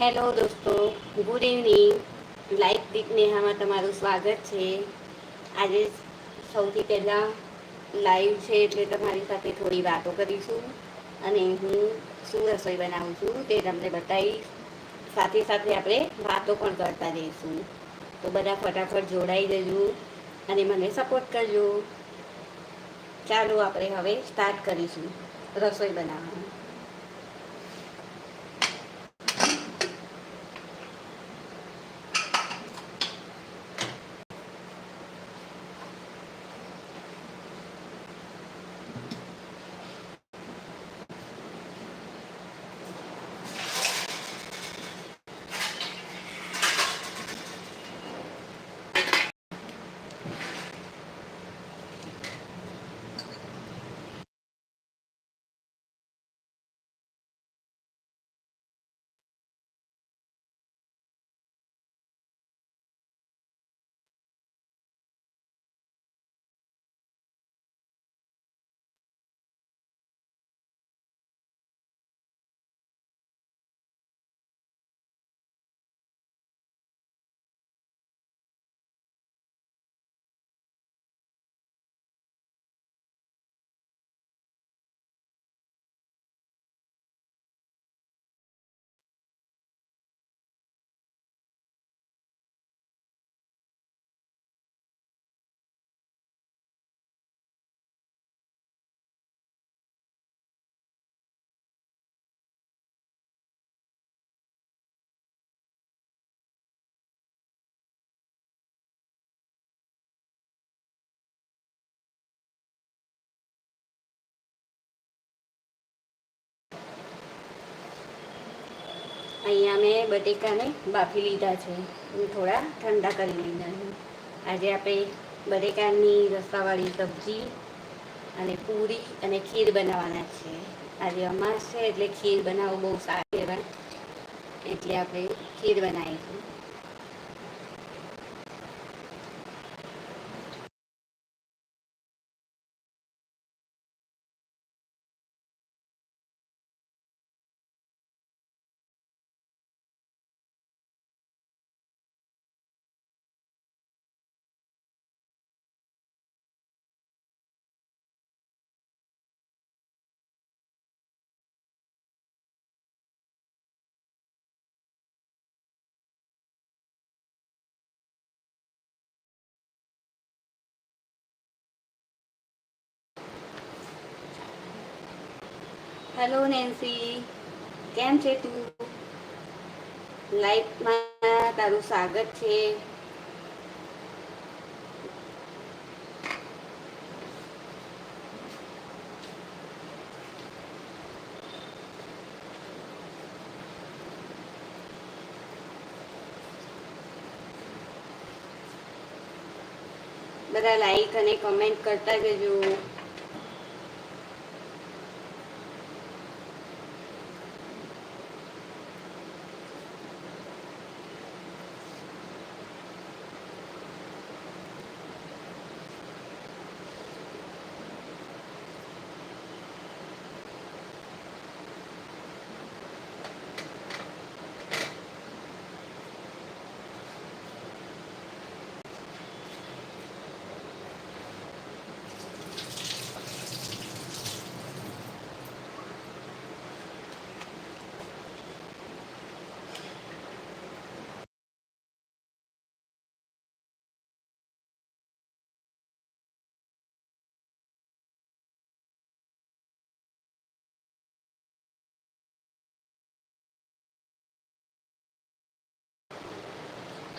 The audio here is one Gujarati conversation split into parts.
હેલો દોસ્તો, ગુડ ઇવનિંગ. લાઈફ દીપ નેહામાં તમારું સ્વાગત છે. આજે સૌથી પહેલાં લાઈવ છે એટલે તમારી સાથે થોડી વાતો કરીશું અને હું શું રસોઈ બનાવું છું તે તમને બતાવીશ. સાથે સાથે આપણે વાતો પણ કરતા રહીશું તો બધા ફટાફટ જોડાઈ જજો અને મને સપોર્ટ કરજો. ચાલો આપણે હવે સ્ટાર્ટ કરીશું રસોઈ બનાવવાનું. અહીંયા મેં બટેકાને બાફી લીધા છે. અને થોડા ઠંડા કરી લીધા છે. આજે આપણે બટેકાની રસાવાળી સબ્જી અને પૂરી અને ખીર બનાવવાના છે. આજે અમાસ છે એટલે ખીર બનાવવું બહુ સારી કહેવાય. એટલે આપણે ખીર બનાવીશું. હેલો નેન્સી કેમ છે તું? લાઈફમાં તારું સ્વાગત છે. બધા લાઈક અને કમેન્ટ કરતા જજો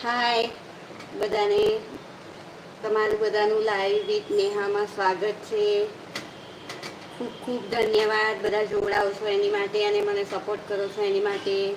હાય બધાને. તમારું બધાનું લાઈવ વિથ નેહામાં સ્વાગત છે. ખૂબ ખૂબ ધન્યવાદ. બધા જોડાઓ છો એની માટે અને મને સપોર્ટ કરો છો એની માટે.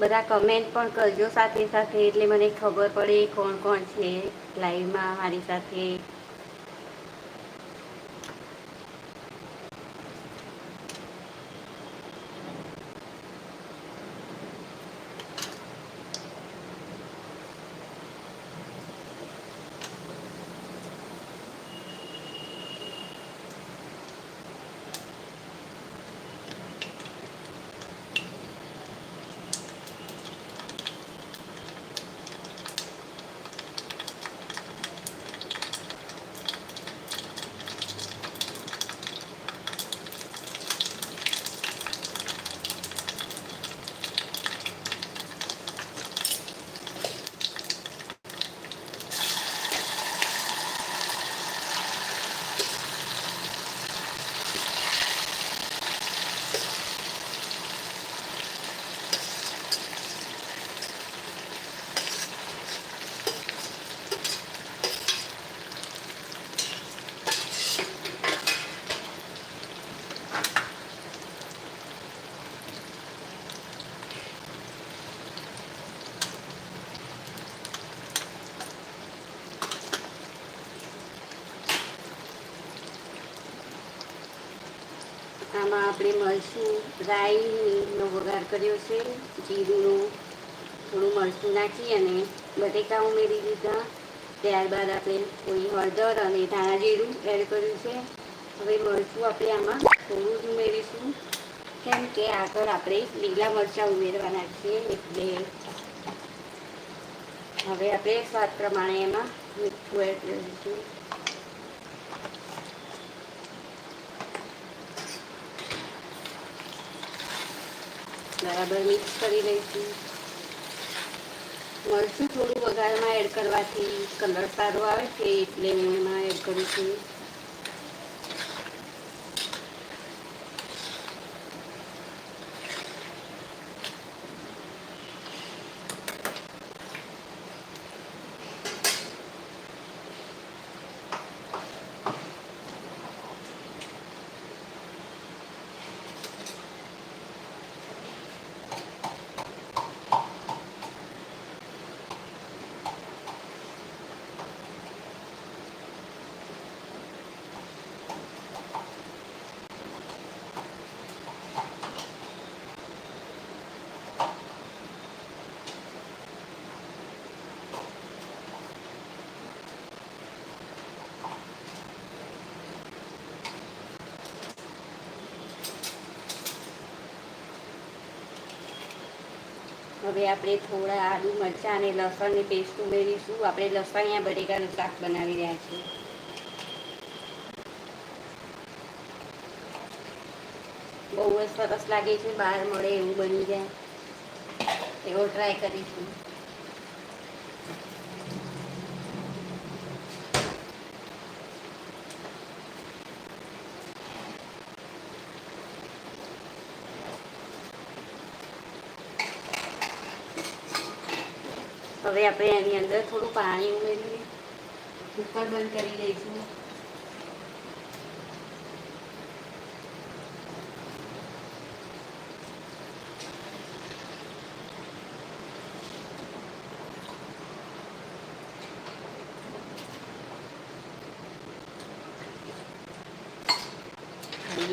બધા કમેન્ટ પણ કરજો સાથે સાથે, એટલે મને ખબર પડે કોણ કોણ છે લાઈવમાં મારી સાથે. આમાં આપણે મરચું રાઈનો વઘાર કર્યો છે જીરુંનું થોડું મરચું નાખી અને બટેકા ઉમેરી દીધા. ત્યારબાદ આપણે થોડી હળદર અને ધાણા જીરું એડ કર્યું છે. હવે મરચું આપણે આમાં થોડું જ ઉમેરીશું. કેમ કે આગળ આપણે લીલા મરચાં ઉમેરવાના છીએ, એટલે હવે આપણે સ્વાદ પ્રમાણે એમાં મીઠું એડ કરીશું. બરાબર મિક્સ કરી લઈશું. મરચું થોડું વઘારમાં એડ કરવાથી કલર સારો આવે છે એટલે હું એમાં એડ કરું છું. હવે આપણે થોડા આદુ મરચાં અને લસણની પેસ્ટ ઉમેરીશું. આપણે લસણ અહીંયા બટેકાનું શાક બનાવી રહ્યા છીએ. બહુ જ સરસ લાગે છે. બહાર મળે એવું બની જાય. એવો ટ્રાય કરીશું. હવે આપણે એની અંદર થોડું પાણી ઉમેરીએ. કુકર બંધ કરી દઈશું.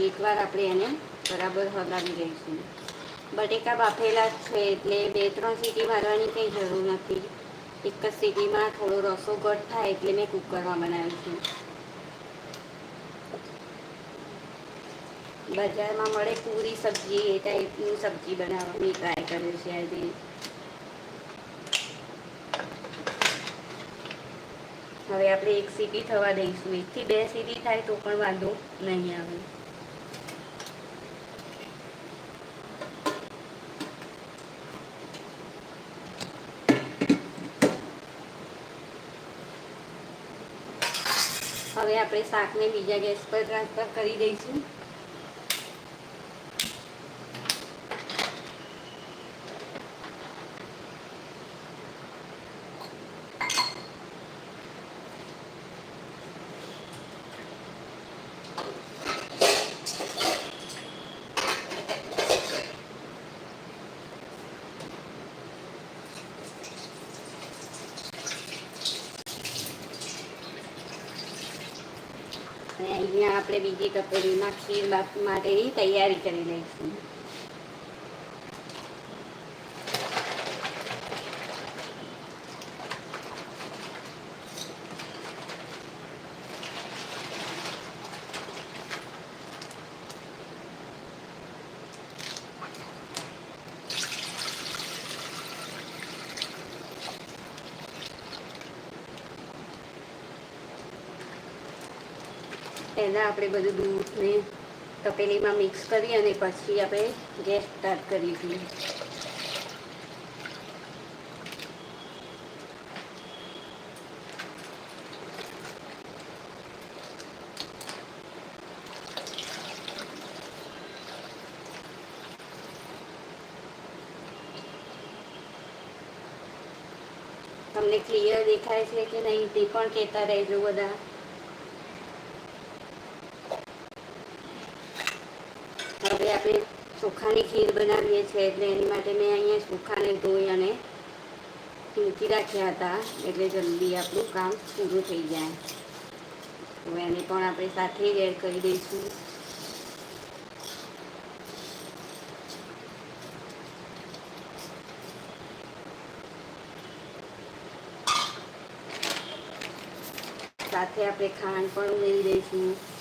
એકવાર આપણે એને બરાબર હલાવી લઈશું. બટેકા બાફેલા છે એટલે બે, ત્રણ સીટી મારવાની કંઈ જરૂર નથી. એક જ સીટીમાં થોડો રસો ઘટ થાય એટલે મેં કુકરમાં બનાવ્યું છું. બજારમાં મળે પૂરી સબ્જી, એ ટાઈપની સબ્જી બનાવવાની ટ્રાય કર્યું છે આજે. હવે આપણે એક સીટી થવા દઈશું. એકથી બે સીટી થાય તો પણ વાંધો નહીં આવે. હવે આપણે શાકને બીજા ગેસ પર ટ્રાન્સફર કરી દઈશું. ત્યાં આપણે બીજી તપેલીમાં ખીર માટેની તૈયારી કરી લઈશું. પહેલાં આપણે બધું દૂધને તપેલીમાં મિક્સ કરી અને પછી આપણે ગેસ સ્ટાર્ટ કરીશું તમને ક્લિયર દેખાય છે કે નહીં તે પણ કહેતા રહેજો બધા. હવે આપણે ચોખાની ખીર બનાવીએ છીએ એટલે એની માટે મેં અહીંયા ચોખાને ધોઈ અને મૂકી રાખ્યા હતા. એટલે જલ્દી આપણું કામ પૂરું થઈ જાય. હવે એને પણ આપણે સાથે જ એડ કરી દઈશું. સાથે આપણે ખાંડ પણ ઉમેરી દઈશું.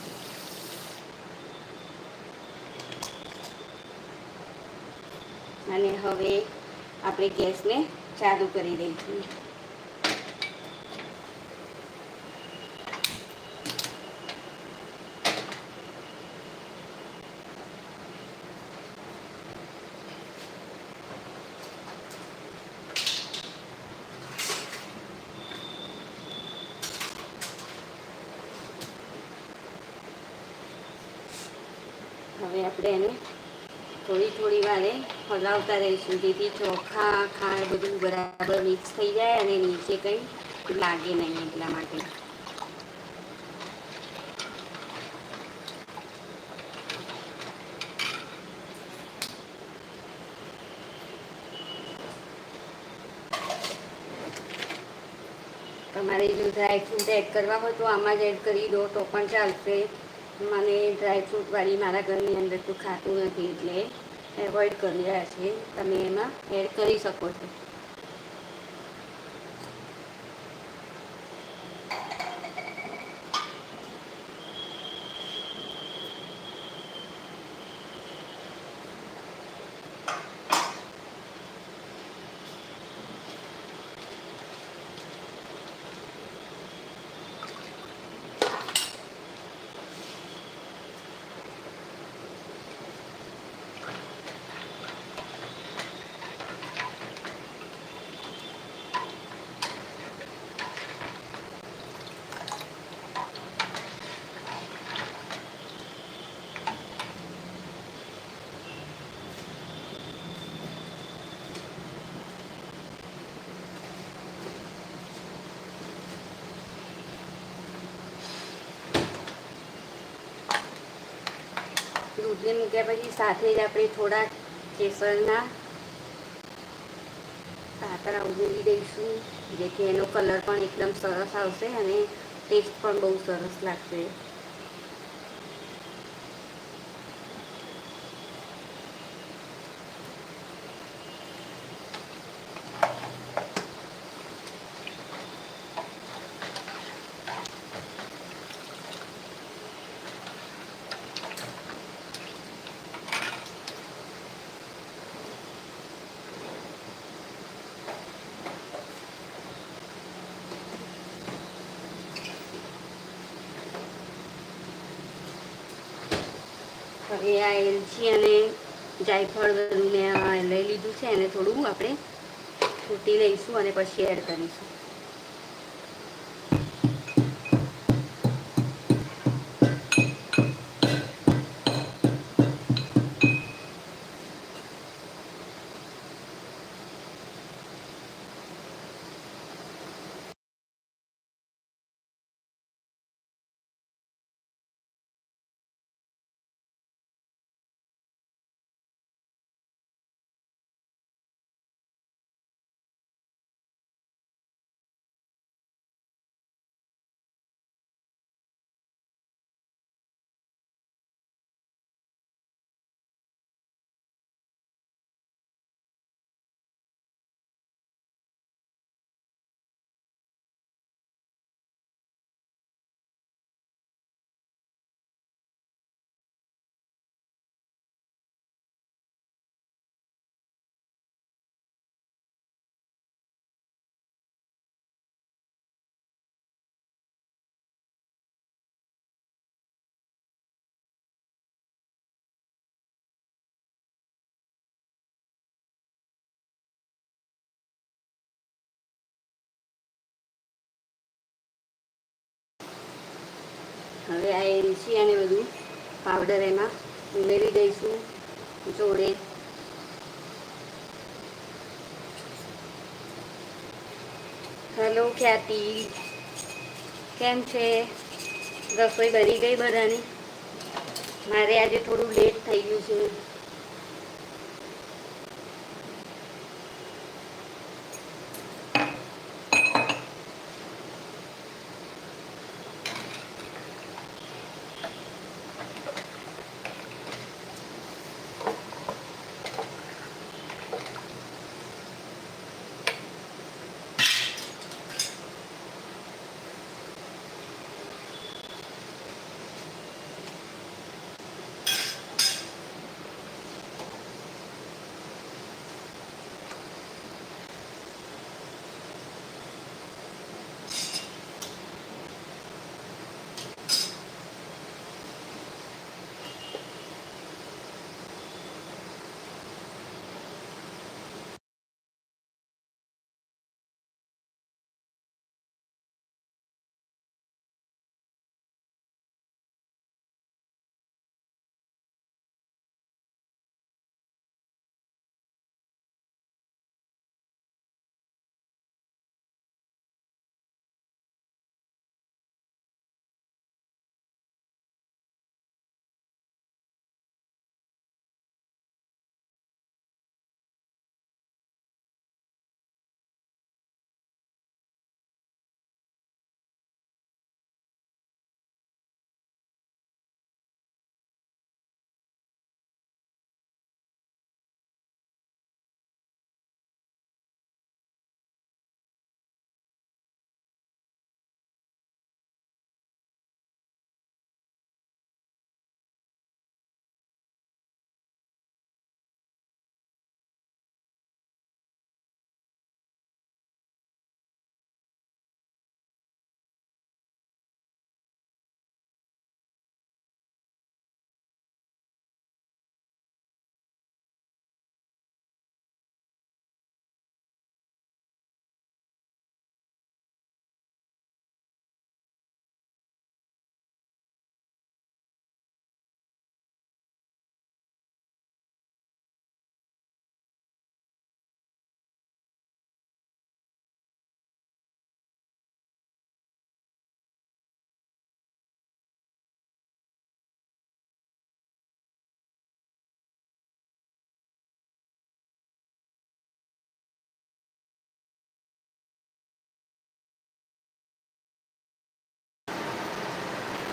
અને હવે આપણે ગેસને ચાલુ કરી દઈશું. હવે આપણે એને થોડી થોડી વારે હલાવતા રહીશું. જેથી ચોખા, ખાંડ બધું બરાબર મિક્સ થઈ જાય અને નીચે કંઈ લાગે નહીં એટલા માટે. તમારે જો ડ્રાયફ્રૂટ એડ કરવા હોય તો આમાં જ એડ કરી દો, તો પણ ચાલશે. મને ડ્રાયફ્રૂટવાળી મારા ઘરની અંદર તો ખાતું નથી એટલે એવોઈડ કરી રહ્યા છે તમે એમાં એડ કરી શકો છો. દૂધને મૂક્યા પછી સાથે જ આપણે થોડા કેસરના પાતરા ઉમેરી દઈશું જેથી એનો કલર પણ એકદમ સરસ આવશે અને ટેસ્ટ પણ બહુ સરસ લાગશે. હવે આ એલચી અને જાયફળ બધું મેં લઈ લીધું છે, એને થોડું આપણે ફૂટી લઈશું અને પછી એડ કરીશું. હવે આ એલચી અને બધું પાવડર એમાં ઉમેરી દઈશું, જોડે. હેલો ખ્યાતિ. કેમ છે? રસોઈ બની ગઈ બધાની? મારે આજે થોડું લેટ થઈ ગયું છે.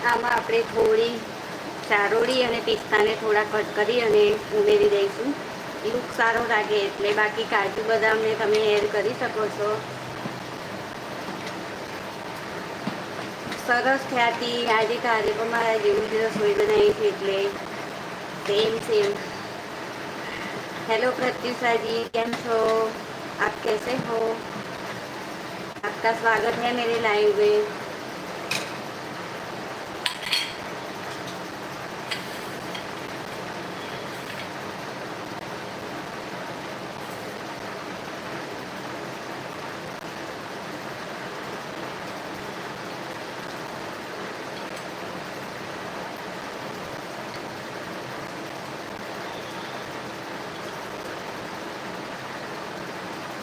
આમાં આપણે થોડી ચારોળી અને પિસ્તાને થોડા કટ કરી અને ઉમેરી દઈશું લુક સારો લાગે એટલે બાકી કાજુ બદામને તમે એડ કરી શકો છો સરસ ખ્યાતિ આજે તારે પણ મારા જેવું જ રસોઈ બનાવી છે એટલે same same hello Pratyusha ji cam છો आप कैसे हो आपका स्वागत है मेरे लाइव में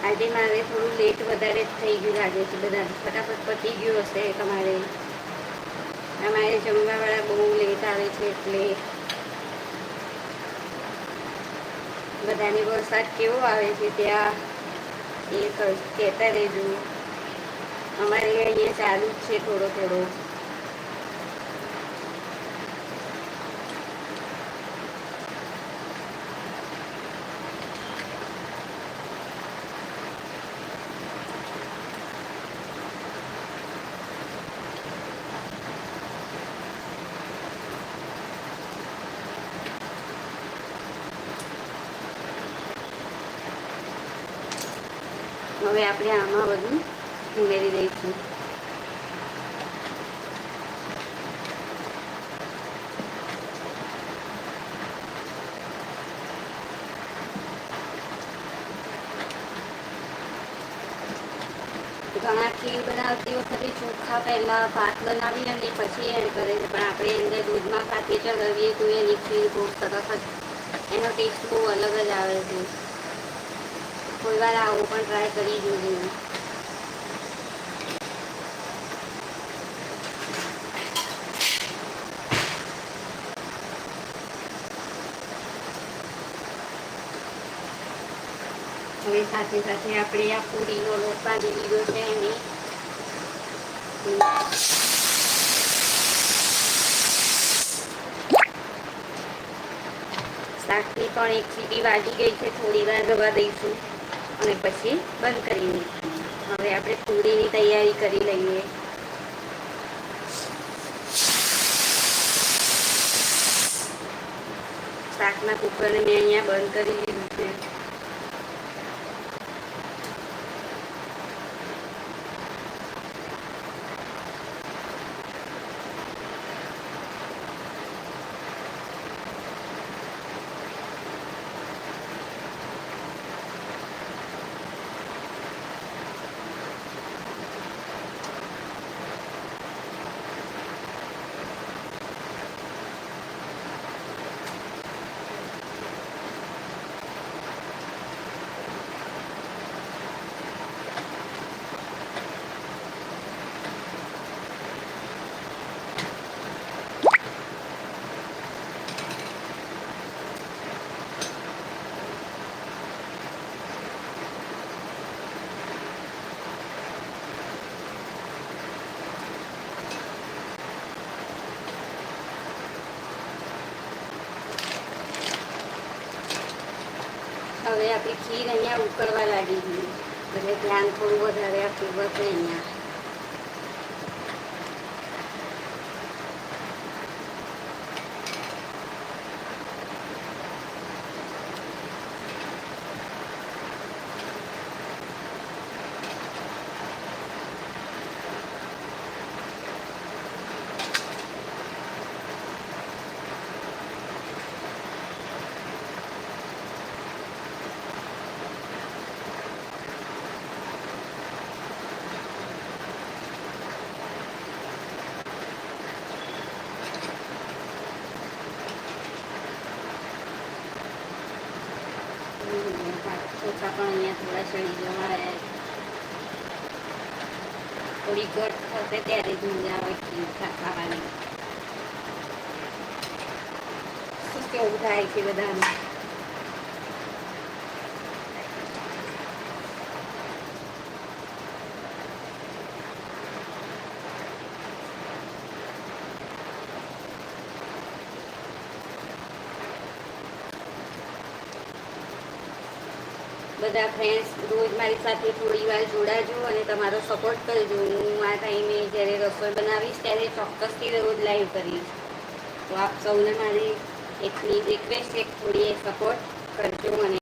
આજે મારે થોડું લેટ વધારે જ થઈ ગયું લાગે છે બધા. ફટાફટ પતી ગયું હશે તમારે. અમારે જમવાવાળા બહુ લેટ આવે છે એટલે બધાને વરસાદ કેવો આવે છે ત્યાં એ કહેતા રહેજો. અમારે અહીંયા ચાલુ જ છે થોડો થોડો હવે આપણે આમાં બધું ઉમેરી દઈશું. ઘણા ખીર બનાવતી વખતે ચોખા પહેલાં ભાત બનાવી અને પછી એડ કરે છે. પણ આપણે અંદર દૂધમાં ખાતે ચલાવીએ તો એની ખીર બહુ સરસ એનો ટેસ્ટ બહુ અલગ જ આવે છે. કોઈ વાર આવું પણ ટ્રાય કરી જોઈએ હવે સાથે સાથે આપણે આ પૂરીનો લોટ બાંધી લીધો છે એની. શાકની પણ એક સીટી વાગી ગઈ છે, થોડી વાર રવા દઈશું. અને પછી બંધ કરી દઈશું હવે આપણે પૂરીની તૈયારી કરી લઈએ. શાકના કુકરને મેં અહીંયા બંધ કરી દીધું છે હવે આપણી ખીર અહીંયા ઉકળવા લાગી ગઈ એટલે ધ્યાન થોડું વધારે આપ્યું વધે અહીંયા. ચોખા પણ અહીંયા થોડા ચડી જવા થોડી ઘટ થશે ત્યારે જ મજા આવે ખીર ખાવાની. શું કેવું થાય છે બધાનું? બધા ફ્રેન્ડ્સ રોજ મારી સાથે થોડી વાર જોડાજો અને તમારો સપોર્ટ કરજો. હું આ ટાઈમે જ્યારે રસોઈ બનાવીશ ત્યારે ચોક્કસથી રોજ લાઈવ કરીશ. તો આપ સૌને મારી એટલી રિક્વેસ્ટ છે કે થોડી સપોર્ટ કરજો અને